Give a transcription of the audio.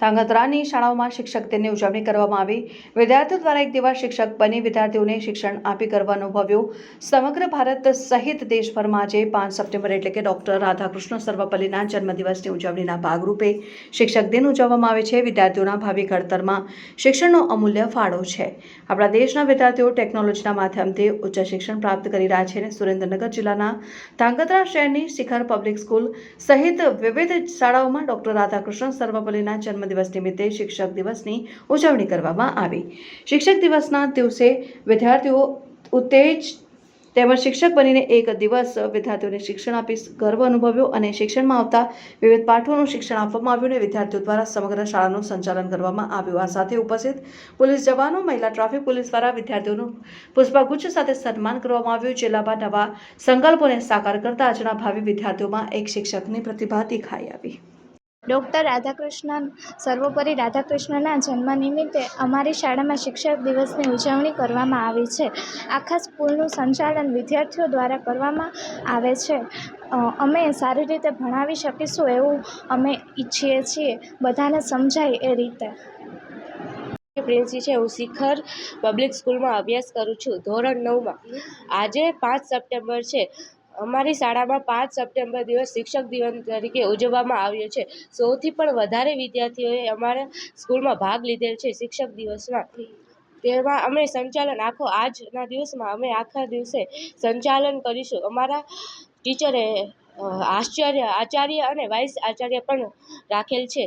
ધાંગધ્રાની શાળાઓમાં શિક્ષક દિનની ઉજવણી કરવામાં આવી. વિદ્યાર્થીઓ દ્વારા એક દિવસ શિક્ષક બની વિદ્યાર્થીઓને શિક્ષણ આપી ગર્વ અનુભવ્યો સમગ્ર ભારત સહિત દેશભરમાં આજે પાંચ સપ્ટેમ્બર એટલે કે ડૉક્ટર રાધાકૃષ્ણ સર્વપલ્લીના જન્મદિવસની ઉજવણીના ભાગરૂપે શિક્ષક દિન ઉજવવામાં આવે છે. વિદ્યાર્થીઓના ભાવિ ઘડતરમાં શિક્ષણનો અમૂલ્ય ફાળો છે. આપણા દેશના વિદ્યાર્થીઓ ટેકનોલોજીના માધ્યમથી ઉચ્ચ શિક્ષણ પ્રાપ્ત કરી રહ્યા છે અને સુરેન્દ્રનગર જિલ્લાના ધાંગધ્રા શહેરની શિખર પબ્લિક સ્કૂલ સહિત વિવિધ શાળાઓમાં ડૉક્ટર રાધાકૃષ્ણ સર્વપલ્લીના જન્મદિવસ નિમિત્તે શિક્ષક દિવસની ઉજવણી કરવામાં આવી. શિક્ષક દિવસના દિવસે વિદ્યાર્થીઓ ઉત્તેજ તેમજ શિક્ષક બનીને એક દિવસ વિદ્યાર્થીઓને શિક્ષણ આપી ગર્વ અનુભવ્યો અને શિક્ષણમાં આવતા વિવિધ પાઠોનું શિક્ષણ આપવામાં આવ્યું અને વિદ્યાર્થીઓ દ્વારા સમગ્ર શાળાનું સંચાલન કરવામાં આવ્યું. આ સાથે ઉપસ્થિત પોલીસ જવાનો, મહિલા ટ્રાફિક પોલીસ દ્વારા વિદ્યાર્થીઓનું પુષ્પગુચ્છ સાથે સન્માન કરવામાં આવ્યું. જિલ્લામાં નવા સંકલ્પોને સાકાર કરતા આજના ભાવિ વિદ્યાર્થીઓમાં એક શિક્ષકની પ્રતિભા દેખાઈ આવી. ડૉક્ટર રાધાકૃષ્ણન, સર્વોપરી રાધાકૃષ્ણના જન્મ નિમિત્તે અમારી શાળામાં શિક્ષક દિવસની ઉજવણી કરવામાં આવી છે. આખા સ્કૂલનું સંચાલન વિદ્યાર્થીઓ દ્વારા કરવામાં આવે છે. અમે સારી રીતે ભણાવી શકીશું એવું અમે ઈચ્છીએ છીએ. બધાને સમજાય એ રીતે. પ્રિન્સી છે, હું શિખર પબ્લિક સ્કૂલમાં અભ્યાસ કરું છું ધોરણ નવમાં. આજે પાંચ સપ્ટેમ્બર છે. અમારી શાળામાં પાંચ સપ્ટેમ્બર દિવસ શિક્ષક દિવસ તરીકે ઉજવવામાં આવ્યો છે. સૌથી પણ વધારે વિદ્યાર્થીઓએ અમારા સ્કૂલમાં ભાગ લીધેલ છે શિક્ષક દિવસમાં. તેમાં અમે સંચાલન આખો આજના દિવસમાં અમે આખા દિવસે સંચાલન કરીશું. અમારા ટીચરે આશ્ચર્ય, આચાર્ય અને વાઇસ આચાર્ય પણ રાખેલ છે.